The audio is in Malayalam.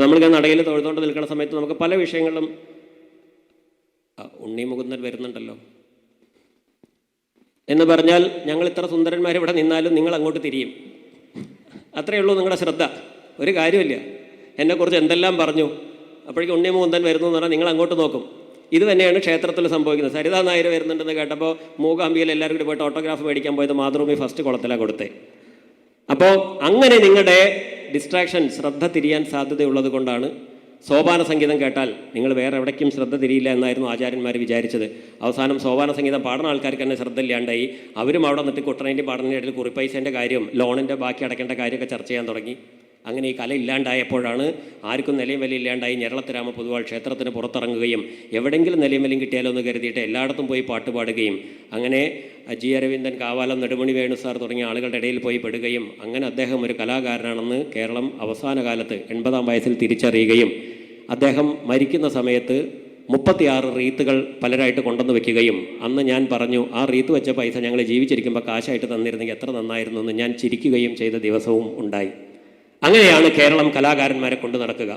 അപ്പോൾ നമ്മളിങ്ങനെ നടയിൽ തൊഴുതുകൊണ്ട് നിൽക്കുന്ന സമയത്ത് നമുക്ക് പല വിഷയങ്ങളിലും ഉണ്ണി മുകുന്ദൻ വരുന്നുണ്ടല്ലോ. എന്ന് പറഞ്ഞാൽ ഞങ്ങൾ ഇത്ര സുന്ദരന്മാർ ഇവിടെ നിന്നാലും നിങ്ങൾ അങ്ങോട്ട് തിരിയും. അത്രയേ ഉള്ളൂ നിങ്ങളുടെ ശ്രദ്ധ. ഒരു കാര്യമില്ല. എന്നെക്കുറിച്ച് എന്തെല്ലാം പറഞ്ഞു അപ്പോഴേക്കും ഉണ്ണി മുകുന്ദൻ വരുന്നു എന്ന് പറഞ്ഞാൽ നിങ്ങൾ അങ്ങോട്ട് നോക്കും. ഇത് തന്നെയാണ് ക്ഷേത്രത്തിൽ സംഭവിക്കുന്നത്. സരിതാ നായർ വരുന്നുണ്ടെന്ന് കേട്ടപ്പോൾ മൂകാംബിയിൽ എല്ലാവരും കൂടി പോയിട്ട് ഓട്ടോഗ്രാഫ് മേടിക്കാൻ പോയത് മാതൃഭൂമി ഫസ്റ്റ് കുളത്തിലാണ് കൊടുത്തേ. അപ്പോൾ അങ്ങനെ നിങ്ങളുടെ ഡിസ്ട്രാക്ഷൻ ശ്രദ്ധ തിരിയാൻ സാധ്യതയുള്ളത് കൊണ്ടാണ് സോപാന സംഗീതം കേട്ടാൽ നിങ്ങൾ വേറെ എവിടേക്കും ശ്രദ്ധ തിരിയില്ല എന്നായിരുന്നു ആചാര്യന്മാർ വിചാരിച്ചത്. അവസാനം സോപാന സംഗീതം പാടുന്ന ആൾക്കാർക്ക് തന്നെ ശ്രദ്ധ ഇല്ലാണ്ടായി അവരും അവിടെ നിന്നിട്ട് കുട്ടനേന്റെ പാടുന്നതിന്റെ ഇടയിൽ കുറിപ്പൈസേന്റെ കാര്യം ലോണിന്റെ ബാക്കി അടയ്ക്കേണ്ട കാര്യമൊക്കെ ചർച്ച ചെയ്യാൻ തുടങ്ങി. അങ്ങനെ ഈ കല ഇല്ലാണ്ടായപ്പോഴാണ് ആർക്കും നിലയും വില ഇല്ലാണ്ടായി ഞരളത്തരാമ പൊതുവാൾ ക്ഷേത്രത്തിന് പുറത്തിറങ്ങുകയും എവിടെയെങ്കിലും നിലയും വിലയും കിട്ടിയാലോ എന്ന് കരുതിയിട്ട് എല്ലായിടത്തും പോയി പാട്ട് പാടുകയും. അങ്ങനെ ജി അരവിന്ദൻ കാവാലം നെടുമണി വേണു സാർ തുടങ്ങിയ ആളുകളുടെ ഇടയിൽ പോയി പെടുകയും അങ്ങനെ അദ്ദേഹം ഒരു കലാകാരനാണെന്ന് കേരളം അവസാന കാലത്ത് എൺപതാം വയസ്സിൽ തിരിച്ചറിയുകയും അദ്ദേഹം മരിക്കുന്ന സമയത്ത് മുപ്പത്തിയാറ് റീത്തുകൾ പലരായിട്ട് കൊണ്ടുവന്ന് വെക്കുകയും അന്ന് ഞാൻ പറഞ്ഞു ആ റീത്ത് വെച്ച പൈസ ഞങ്ങൾ ജീവിച്ചിരിക്കുമ്പോൾ കാശായിട്ട് തന്നിരുന്നെങ്കിൽ എത്ര നന്നായിരുന്നു എന്ന് ഞാൻ ചിരിക്കുകയും ചെയ്ത ദിവസവും ഉണ്ടായി. അങ്ങനെയാണ് കേരളം കലാകാരന്മാരെ കൊണ്ടു നടക്കുക.